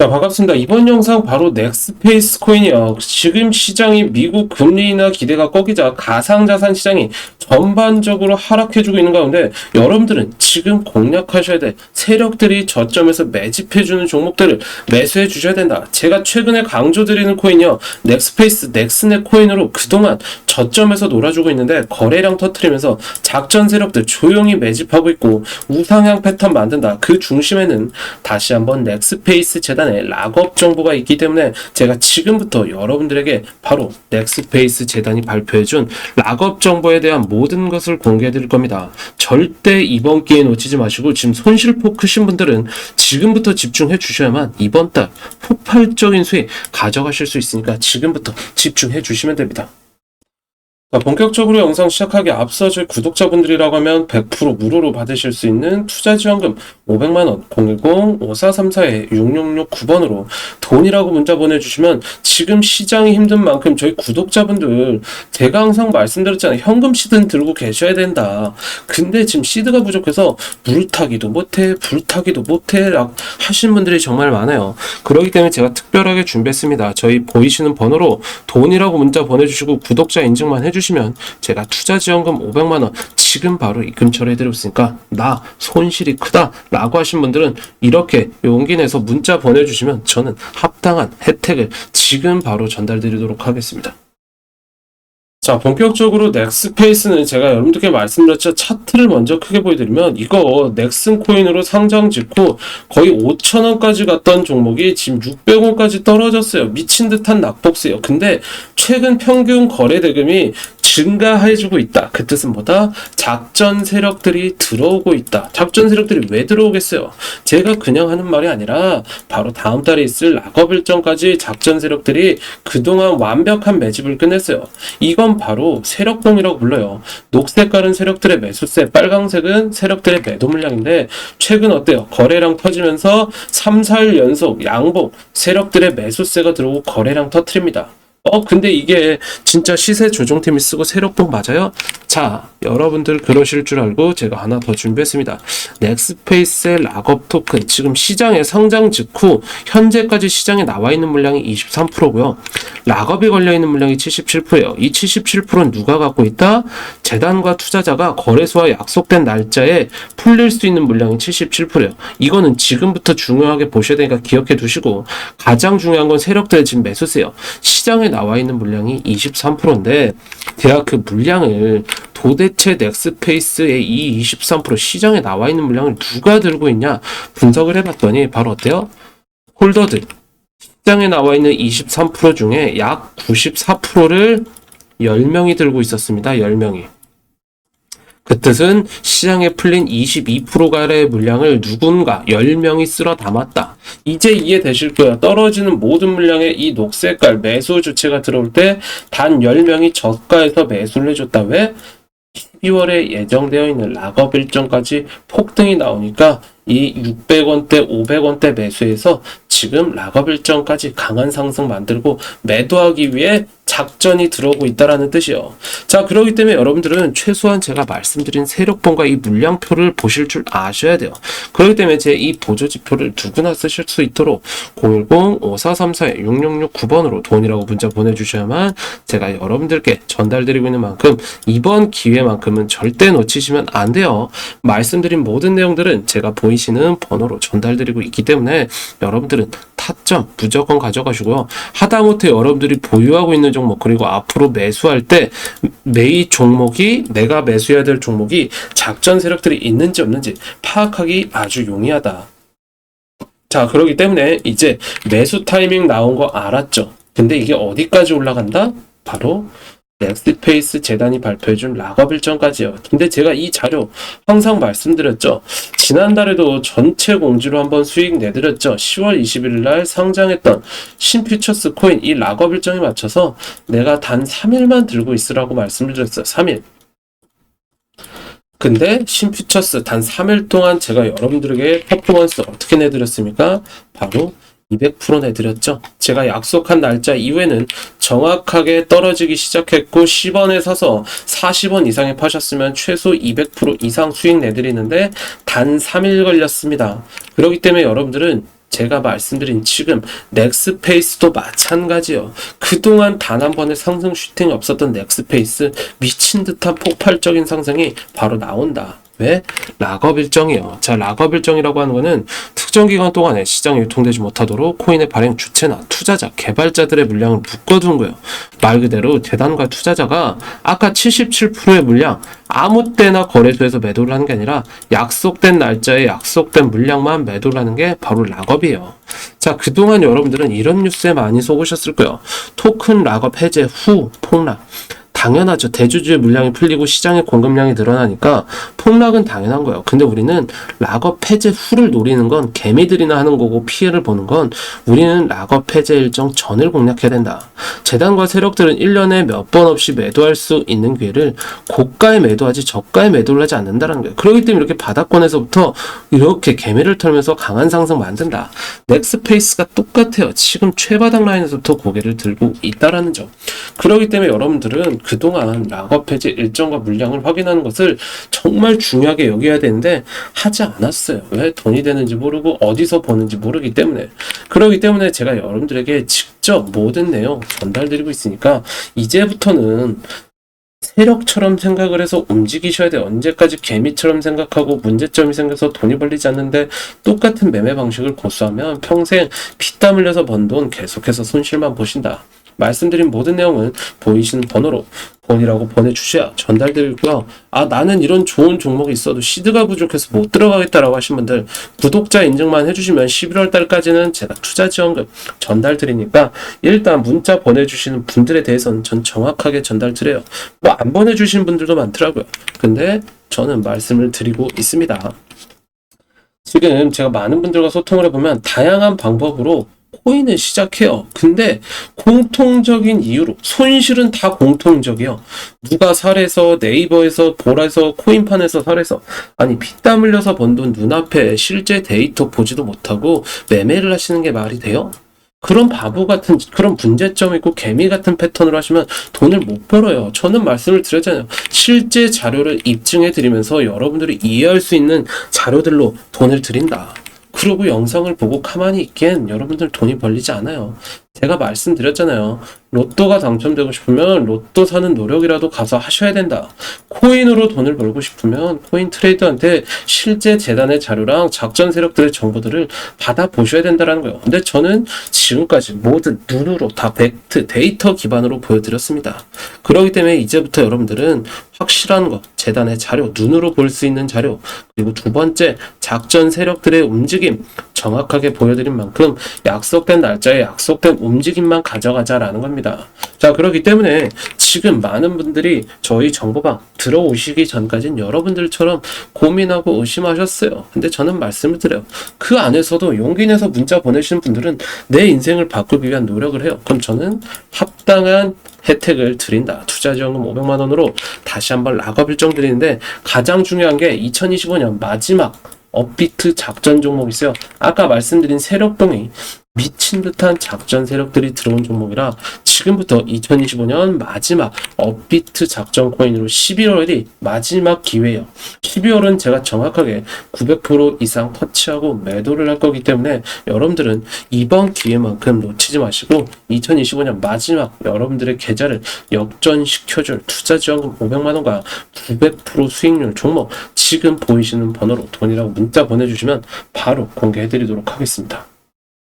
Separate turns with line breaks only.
자, 반갑습니다. 이번 영상 바로 넥스페이스 코인이요. 지금 시장이 미국 금리 인하 기대가 꺾이자 가상자산 시장이 전반적으로 하락해주고 있는 가운데 여러분들은 지금 공략하셔야 될 세력들이 저점에서 매집해주는 종목들을 매수해 주셔야 된다. 제가 최근에 강조드리는 코인이요. 넥스페이스 넥스넷 코인으로 그동안 저점에서 놀아주고 있는데 거래량 터트리면서 작전 세력들 조용히 매집하고 있고 우상향 패턴 만든다. 그 중심에는 다시 한번 넥스페이스 재단 의 락업 정보가 있기 때문에 제가 지금부터 여러분들에게 바로 넥스페이스 재단이 발표해준 락업 정보에 대한 모든 것을 공개해 드릴 겁니다. 절대 이번 기회 놓치지 마시고 지금 손실폭 크신 분들은 지금부터 집중해 주셔야만 이번 달 폭발적인 수익 가져가실 수 있으니까 지금부터 집중해 주시면 됩니다. 자, 본격적으로 영상 시작하기 앞서 저희 구독자분들이라고 하면 100% 무료로 받으실 수 있는 투자지원금 500만 원 010-5434-6669번으로 돈이라고 문자 보내주시면 지금 시장이 힘든 만큼 저희 구독자분들 제가 항상 말씀드렸잖아요. 현금 시드는 들고 계셔야 된다. 근데 지금 시드가 부족해서 물타기도 못해 불타기도 못해 라 하시는 분들이 정말 많아요. 그렇기 때문에 제가 특별하게 준비했습니다. 저희 보이시는 번호로 돈이라고 문자 보내주시고 구독자 인증만 해주시면 제가 투자지원금 500만 원 지금 바로 입금 처리해드리고 있으니까 나 손실이 크다 라고 하신 분들은 이렇게 용기 내서 문자 보내주시면 저는 합당한 혜택을 지금 바로 전달드리도록 하겠습니다. 자, 본격적으로 넥스페이스는 제가 여러분들께 말씀드렸죠. 차트를 먼저 크게 보여드리면 이거 넥슨 코인으로 상장 직후 거의 5천원까지 갔던 종목이 지금 600원까지 떨어졌어요. 미친 듯한 낙폭세요. 근데 최근 평균 거래 대금이 증가해주고 있다. 그 뜻은 뭐다? 작전 세력들이 들어오고 있다. 작전 세력들이 왜 들어오겠어요? 제가 그냥 하는 말이 아니라 바로 다음 달에 있을 락업 일정까지 작전 세력들이 그동안 완벽한 매집을 끝냈어요. 이건 바로 세력봉이라고 불러요. 녹색깔은 세력들의 매수세, 빨강색은 세력들의 매도 물량인데 최근 어때요? 거래량 터지면서 3, 4일 연속 양봉 세력들의 매수세가 들어오고 거래량 터트립니다. 어, 근데 이게 진짜 시세 조정팀이 쓰고 세력봉 맞아요? 자, 여러분들 그러실 줄 알고 제가 하나 더 준비했습니다. 넥스페이스의 락업 토큰, 지금 시장에 상장 직후 현재까지 시장에 나와 있는 물량이 23%고요. 락업이 걸려 있는 물량이 77%예요. 이 77%는 누가 갖고 있다? 재단과 투자자가 거래소와 약속된 날짜에 풀릴 수 있는 물량이 77%예요. 이거는 지금부터 중요하게 보셔야 되니까 기억해 두시고 가장 중요한 건 세력들의 지금 매수세요. 시장에 나와 있는 물량이 23%인데 대학 그 물량을 도대체 넥스페이스의 이 23% 시장에 나와 있는 물량을 누가 들고 있냐 분석을 해봤더니 바로 어때요? 홀더들 시장에 나와 있는 23% 중에 약 94%를 10명이 들고 있었습니다. 10명이. 그 뜻은 시장에 풀린 22%가의 물량을 누군가 10명이 쓸어 담았다. 이제 이해되실 거예요. 떨어지는 모든 물량에 이 녹색깔 매수 주체가 들어올 때 단 10명이 저가에서 매수를 해줬다. 왜? 12월에 예정되어 있는 락업 일정까지 폭등이 나오니까 이 600원대, 500원대 매수해서 지금 락업 일정까지 강한 상승 만들고 매도하기 위해 작전이 들어오고 있다라는 뜻이요. 자, 그렇기 때문에 여러분들은 최소한 제가 말씀드린 세력봉과 이 물량표를 보실 줄 아셔야 돼요. 그렇기 때문에 제 이 보조지표를 누구나 쓰실 수 있도록 010-5434-6669번으로 돈이라고 문자 보내주셔야만 제가 여러분들께 전달드리고 있는 만큼 이번 기회만큼은 절대 놓치시면 안 돼요. 말씀드린 모든 내용들은 제가 보이시는 번호로 전달드리고 있기 때문에 여러 분들은 타점 무조건 가져가시고요. 하다못해 여러분들이 보유하고 있는 종목 그리고 앞으로 매수할 때 매이 종목이 내가 매수해야 될 종목이 작전 세력들이 있는지 없는지 파악하기 아주 용이하다. 자, 그렇기 때문에 이제 매수 타이밍 나온 거 알았죠? 근데 이게 어디까지 올라간다? 바로 넥스페이스 재단이 발표해준 락업 일정까지요. 근데 제가 이 자료 항상 말씀드렸죠. 지난달에도 전체 공지로 한번 수익 내드렸죠. 10월 21일 날 상장했던 신퓨처스 코인 이 락업 일정에 맞춰서 내가 단 3일만 들고 있으라고 말씀을 드렸어요. 3일. 근데 신퓨처스 단 3일 동안 제가 여러분들에게 퍼포먼스 어떻게 내드렸습니까? 바로 200% 내드렸죠. 제가 약속한 날짜 이후에는 정확하게 떨어지기 시작했고 10원에 사서 40원 이상에 파셨으면 최소 200% 이상 수익 내드리는데 단 3일 걸렸습니다. 그렇기 때문에 여러분들은 제가 말씀드린 지금 넥스페이스도 마찬가지요. 그동안 단 한 번의 상승 슈팅이 없었던 넥스페이스 미친 듯한 폭발적인 상승이 바로 나온다. 왜? 락업 일정이요. 자, 락업 일정이라고 하는 거는 특정 기간 동안에 시장에 유통되지 못하도록 코인의 발행 주체나 투자자, 개발자들의 물량을 묶어둔 거예요. 말 그대로 재단과 투자자가 아까 77%의 물량 아무 때나 거래소에서 매도를 하는 게 아니라 약속된 날짜에 약속된 물량만 매도를 하는 게 바로 락업이에요. 자, 그동안 여러분들은 이런 뉴스에 많이 속으셨을 거예요. 토큰 락업 해제 후 폭락. 당연하죠. 대주주의 물량이 풀리고 시장의 공급량이 늘어나니까 폭락은 당연한 거예요. 근데 우리는 락업 해제 후를 노리는 건 개미들이나 하는 거고 피해를 보는 건 우리는 락업 해제 일정 전을 공략해야 된다. 재단과 세력들은 1년에 몇 번 없이 매도할 수 있는 기회를 고가에 매도하지 저가에 매도를 하지 않는다는 거예요. 그렇기 때문에 이렇게 바닥권에서부터 이렇게 개미를 털면서 강한 상승 만든다. 넥스페이스가 똑같아요. 지금 최바닥 라인에서부터 고개를 들고 있다라는 점. 그렇기 때문에 여러분들은 그동안 락업 해제 일정과 물량을 확인하는 것을 정말 중요하게 여겨야 되는데 하지 않았어요. 왜 돈이 되는지 모르고 어디서 버는지 모르기 때문에. 그렇기 때문에 제가 여러분들에게 직접 모든 내용 전달드리고 있으니까 이제부터는 세력처럼 생각을 해서 움직이셔야 돼요. 언제까지 개미처럼 생각하고 문제점이 생겨서 돈이 벌리지 않는데 똑같은 매매 방식을 고수하면 평생 피땀 흘려서 번 돈 계속해서 손실만 보신다. 말씀드린 모든 내용은 보이시는 번호로 본이라고 보내주셔야 전달드리고요. 아 나는 이런 좋은 종목이 있어도 시드가 부족해서 못 들어가겠다라고 하신 분들 구독자 인증만 해주시면 11월 달까지는 제가 투자 지원금 전달드리니까 일단 문자 보내주시는 분들에 대해서는 전 정확하게 전달드려요. 뭐 안 보내주신 분들도 많더라고요. 근데 저는 말씀을 드리고 있습니다. 지금 제가 많은 분들과 소통을 해보면 다양한 방법으로 코인을 시작해요. 근데 공통적인 이유로 손실은 다 공통적이요. 누가 살해서 네이버에서 보라에서 코인판에서 살해서 아니 피땀 흘려서 번 돈 눈앞에 실제 데이터 보지도 못하고 매매를 하시는 게 말이 돼요? 그런 바보 같은 그런 문제점 있고 개미 같은 패턴으로 하시면 돈을 못 벌어요. 저는 말씀을 드렸잖아요. 실제 자료를 입증해 드리면서 여러분들이 이해할 수 있는 자료들로 돈을 드린다. 그러고 영상을 보고 가만히 있기엔 여러분들 돈이 벌리지 않아요. 제가 말씀드렸잖아요. 로또가 당첨되고 싶으면 로또 사는 노력이라도 가서 하셔야 된다. 코인으로 돈을 벌고 싶으면 코인 트레이더한테 실제 재단의 자료랑 작전 세력들의 정보들을 받아 보셔야 된다라는 거예요. 근데 저는 지금까지 모든 눈으로 다 팩트, 데이터 기반으로 보여드렸습니다. 그렇기 때문에 이제부터 여러분들은 확실한 것, 재단의 자료, 눈으로 볼 수 있는 자료, 그리고 두 번째, 작전 세력들의 움직임, 정확하게 보여드린 만큼 약속된 날짜에 약속된 움직임만 가져가자라는 겁 니다. 자, 그렇기 때문에 지금 많은 분들이 저희 정보방 들어오시기 전까진 여러분들처럼 고민하고 의심하셨어요. 근데 저는 말씀을 드려요. 그 안에서도 용기 내서 문자 보내시는 분들은 내 인생을 바꾸기 위한 노력을 해요. 그럼 저는 합당한 혜택을 드린다. 투자 지원금 500만 원으로 다시 한번 락업 일정 드리는데 가장 중요한 게 2025년 마지막 업비트 작전 종목이 있어요. 아까 말씀드린 세력동이 미친 듯한 작전 세력들이 들어온 종목이라 지금부터 2025년 마지막 업비트 작전 코인으로 11월이 마지막 기회예요. 12월은 제가 정확하게 900% 이상 터치하고 매도를 할 거기 때문에 여러분들은 이번 기회만큼 놓치지 마시고 2025년 마지막 여러분들의 계좌를 역전시켜줄 투자 지원금 500만 원과 900% 수익률 종목 지금 보이시는 번호로 돈이라고 문자 보내주시면 바로 공개해드리도록 하겠습니다.